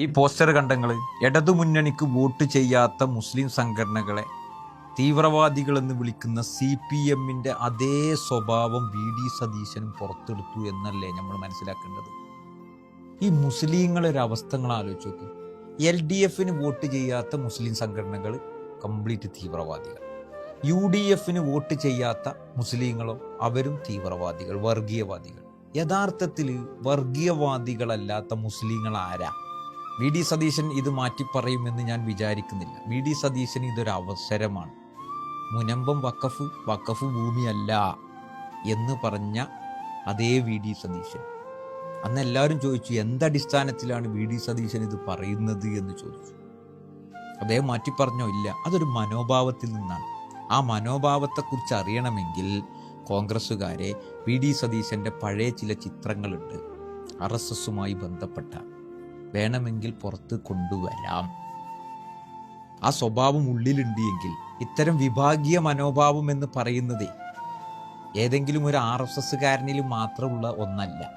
ഈ poster കണ്ടങ്ങൾ ഇടതുമുന്നണിക്ക് vote ചെയ്യാത്ത മുസ്ലിം സംഘടനകളെ തീവ്രവാദികളെന്ന് വിളിക്കുന്ന സി പി എമ്മിന്റെ അതേ സ്വഭാവം വി ഡി സതീശനും പുറത്തെടുത്തു എന്നല്ലേ നമ്മൾ മനസ്സിലാക്കേണ്ടത്? ഈ മുസ്ലിങ്ങളൊരു നിങ്ങൾ ആലോചിച്ച് നോക്കി. എൽ ഡി എഫിന് വോട്ട് ചെയ്യാത്ത മുസ്ലിം സംഘടനകൾ കംപ്ലീറ്റ് തീവ്രവാദികൾ യു ഡി എഫിന് വോട്ട് ചെയ്യാത്ത മുസ്ലിങ്ങളോ അവരും തീവ്രവാദികൾ വർഗീയവാദികൾ. യഥാർത്ഥത്തിൽ വർഗീയവാദികളല്ലാത്ത മുസ്ലിങ്ങൾ ആരാ വി ഡി സതീശൻ ഇത് മാറ്റി പറയുമെന്ന് ഞാൻ വിചാരിക്കുന്നില്ല. വി ഡി സതീശൻ ഇതൊരു അവസരമാണ്. മുനമ്പം വക്കഫ് വക്കഫ് ഭൂമിയല്ല എന്ന് പറഞ്ഞ അതേ വി ഡി സതീശൻ. അന്ന് എല്ലാവരും ചോദിച്ചു എന്തടിസ്ഥാനത്തിലാണ് വി ഡി സതീശൻ ഇത് പറയുന്നത്? എന്ന് ചോദിച്ചു. അദ്ദേഹം മാറ്റി പറഞ്ഞോ ഇല്ല അതൊരു മനോഭാവത്തിൽ നിന്നാണ്. ആ മനോഭാവത്തെക്കുറിച്ച് അറിയണമെങ്കിൽ കോൺഗ്രസ്സുകാരെ വി ഡി സതീശന്റെ പഴയ ചില ചിത്രങ്ങളുണ്ട്. ആർ എസ് എസുമായി ബന്ധപ്പെട്ട വേണമെങ്കിൽ പുറത്ത് കൊണ്ടുവരാം. ആ സ്വഭാവം ഉള്ളിലുണ്ട് എങ്കിൽ ഇത്തരം വിഭാഗീയ മനോഭാവം എന്ന് പറയുന്നത് ഏതെങ്കിലും ഒരു ആർ എസ് എസ്സുകാരനിൽ മാത്രമുള്ള ഒന്നല്ല.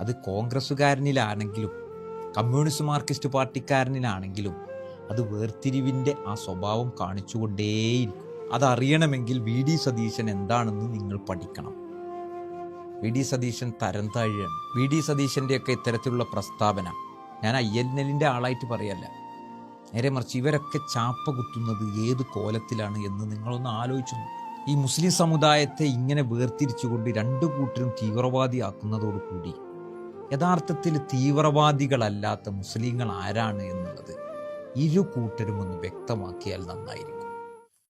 അത് കോൺഗ്രസ്സുകാരനിലാണെങ്കിലും കമ്മ്യൂണിസ്റ്റ് മാർക്സിസ്റ്റ് പാർട്ടിക്കാരനിലാണെങ്കിലും അത് വേർതിരിവിന്റെ ആ സ്വഭാവം കാണിച്ചുകൊണ്ടേയിരിക്കും. അതറിയണമെങ്കിൽ വി ഡി സതീശൻ എന്താണെന്ന് നിങ്ങൾ പഠിക്കണം. വി ഡി സതീശൻ തരം താഴുകയാണ് വി ഡി സതീശന്റെയൊക്കെ ഇത്തരത്തിലുള്ള പ്രസ്താവന ഞാൻ എല്ലിന്റെ ആളായിട്ട് പറയല്ല നേരെ മറിച്ച് ഇവരൊക്കെ ചാപ്പ കുത്തുന്നത് ഏത് കോലത്തിലാണ് എന്ന് നിങ്ങളൊന്ന് ആലോചിച്ചു. ഈ മുസ്ലിം സമുദായത്തെ ഇങ്ങനെ വേർതിരിച്ചുകൊണ്ട് രണ്ടു കൂട്ടരും തീവ്രവാദിയാക്കുന്നതോടുകൂടി യഥാർത്ഥത്തിൽ തീവ്രവാദികളല്ലാത്ത മുസ്ലിങ്ങൾ ആരാണ് എന്നുള്ളത് ഇരു കൂട്ടരും ഒന്ന് വ്യക്തമാക്കിയാൽ നന്നായിരിക്കും